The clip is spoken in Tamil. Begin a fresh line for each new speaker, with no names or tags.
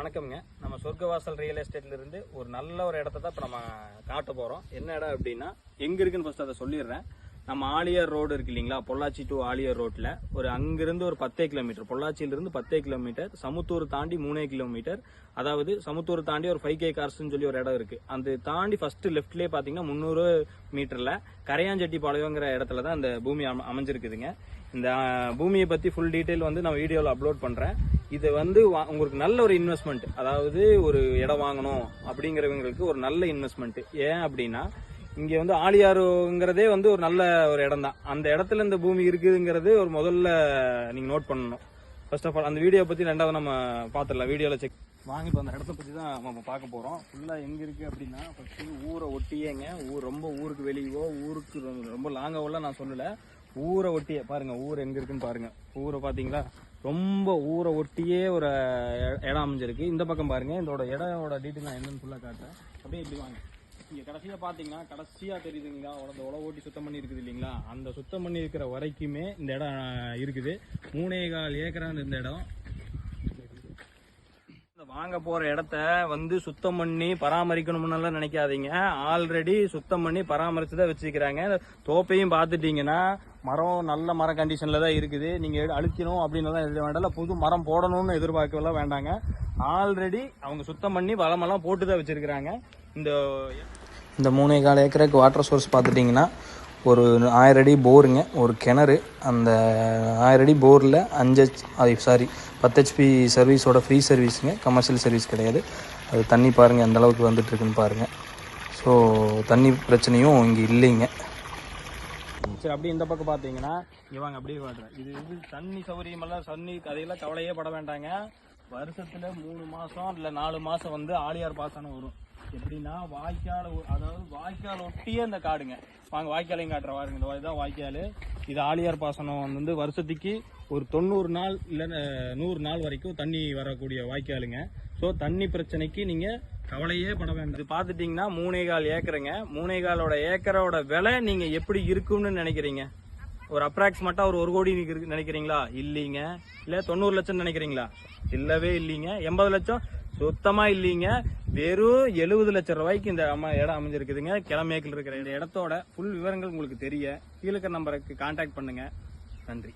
வணக்கம்ங்க. நம்ம சொர்க்கவாசல் ரியல் எஸ்டேட்லேருந்து ஒரு நல்ல ஒரு இடத்த தான் இப்போ நம்ம காட்ட போகிறோம் என்ன இடம் அப்படின்னா எங்கே இருக்குன்னு ஃபஸ்ட் அதை சொல்லிடுறேன். நம்ம ஆலியார் ரோடு இருக்கு இல்லைங்களா? பொள்ளாச்சி டு ஆலியார் ரோட்டில் ஒரு அங்கிருந்து ஒரு பத்தே கிலோமீட்டர். பொள்ளாச்சியிலிருந்து பத்தே கிலோமீட்டர். சமுத்தூர் தாண்டி மூணே கிலோமீட்டர். அதாவது சமுத்தூர் தாண்டி ஒரு ஃபைவ் கே கார்ஸ்னு சொல்லி ஒரு இடம் இருக்குது அந்த தாண்டி ஃபஸ்ட்டு லெஃப்ட்லேயே பார்த்தீங்கன்னா முந்நூறு மீட்டரில் கரையாஞ்செட்டி பாளையங்கிற இடத்துல தான் அந்த பூமி அமைஞ்சிருக்குதுங்க. இந்த பூமியை பற்றி ஃபுல் டீட்டெயில் வந்து நான் வீடியோவில் அப்லோட் பண்ணுறேன் இது வந்து வா- உங்களுக்கு நல்ல ஒரு இன்வெஸ்ட்மெண்ட் அதாவது ஒரு இடம் வாங்கணும் அப்படிங்கிறவங்களுக்கு ஒரு நல்ல இன்வெஸ்ட்மெண்ட் ஏன் அப்படின்னா இங்க வந்து ஆலியாருங்கிறதே வந்து ஒரு நல்ல ஒரு இடம் தான் அந்த இடத்துல இந்த பூமி இருக்குதுங்கிறது ஒரு முதல்ல நீங்க நோட் பண்ணணும். ஃபர்ஸ்ட் ஆஃப் ஆல் அந்த வீடியோ பத்தி ரெண்டாவது நம்ம பாத்துடலாம் வீடியோல செக் வாங்கிட்டு வந்த அந்த இடத்த பத்தி தான் நம்ம பார்க்க போறோம். ஃபுல்லா எங்க இருக்கு அப்படின்னா ஃபர்ஸ்ட் ஊரை ஒட்டியேங்க. ஊர் ரொம்ப ஊருக்கு வெளியவோ ஊருக்கு ரொம்ப- ரொம்ப நான் சொல்லல. ஊரை ஒட்டியே பாருங்க ஊர் எங்க இருக்குன்னு பாருங்க. ஊரை பாத்தீங்களா ரொம்ப ஊரை ஒட்டியே ஒரு இடம் அமைஞ்சிருக்கு. இந்த பக்கம் பாருங்க இதோட இடோட டீட்டெயில் நான் என்னன்னு ஃபுல்லாக காட்டுறேன். அப்படியே இப்படி வாங்க. இங்க கடைசியா பாத்தீங்கன்னா கடைசியா தெரியுதுங்களா? உடந்த உழவு ஓட்டி சுத்தம் பண்ணி இருக்குது இல்லைங்களா? அந்த சுத்தம் பண்ணி இருக்கிற வரைக்குமே இந்த இடம் இருக்குது. மூணே கால் ஏக்கரான இந்த இடம். வாங்க போற இடத்த வந்து சுத்தம் பண்ணி பராமரிக்கணும்னு நினைக்காதீங்க. ஆல்ரெடி சுத்தம் பண்ணி பராமரிச்சு தான் வச்சிருக்கிறாங்க தோப்பையும் பார்த்துட்டீங்கன்னா மரம் நல்ல மர கண்டிஷன்ல தான் இருக்குது. நீங்க அழிக்கணும் அப்படின்னு தான் எழுத வேண்டாம் புது மரம் போடணும்னு எதிர்பார்க்கலாம் வேண்டாங்க. ஆல்ரெடி அவங்க சுத்தம் பண்ணி வளமெல்லாம் போட்டு தான் வச்சிருக்கிறாங்க. இந்த
இந்த மூணே கால் ஏக்கருக்கு வாட்டர் சோர்ஸ் பார்த்துட்டிங்கன்னா ஒரு ஆயிரடி போருங்க ஒரு கிணறு. அந்த ஆயிரடி போரில் அஞ்சு அது சாரி பத்து ஹெச்பி சர்வீஸோட ஃப்ரீ சர்வீஸுங்க கமர்ஷியல் சர்வீஸ் கிடையாது. அது தண்ணி பாருங்கள் எந்த அளவுக்கு வந்துட்டுருக்குன்னு பாருங்கள் ஸோ தண்ணி பிரச்சனையும் இங்கே இல்லைங்க.
சரி அப்படியே இந்த பக்கம் பார்த்தீங்கன்னா இங்கே வாங்க அப்படியே காட்டுறேன் இது இது தண்ணி சௌகரியமெல்லாம் தண்ணி அதையெல்லாம் கவலையே பட வேண்டாங்க. வருஷத்தில் மூணு மாதம் இல்லை நாலு மாதம் வந்து ஆலியார் பாசனம் வரும். எப்படின்னா வாய்க்கால் அதாவது வாய்க்கால் ஒட்டியே இந்த காடுங்க. வாங்க வாய்க்காலையும் காட்டுற வாருங்க இந்த இதுதான் வாய்க்கால். இது ஆலியார் பாசனம் வந்து வருஷத்துக்கு ஒரு தொண்ணூறு நாள் இல்லை நூறு நாள் வரைக்கும் தண்ணி வரக்கூடிய வாய்க்காலுங்க. ஸோ தண்ணி பிரச்சனைக்கு நீங்கள் கவலையே பட வேண்டாம். இது பார்த்துட்டிங்கன்னா மூணேகால் ஏக்கருங்க. மூணேகாலோட ஏக்கரோட விலை நீங்கள் எப்படி இருக்கும்னு நினைக்கிறீங்க? ஒரு அப்ராக்சிமேட்டாக ஒரு ஒரு கோடி நீங்கள் நினைக்கிறீங்களா? இல்லைங்க. இல்லை தொண்ணூறு லட்சம் நினைக்கிறீங்களா? இல்லவே இல்லைங்க. எண்பது லட்சம் சுத்தமா இல்லைங்க. வெறும் எழுபது லட்சம் ரூபாய்க்கு இந்த அம்மா இடம் அமைஞ்சிருக்குதுங்க. கிளமேக்கில் இருக்கிற இந்த இடத்தோட ஃபுல் விவரங்கள் உங்களுக்கு தெரிய கீழே நம்பருக்கு கான்டாக்ட் பண்ணுங்க. நன்றி.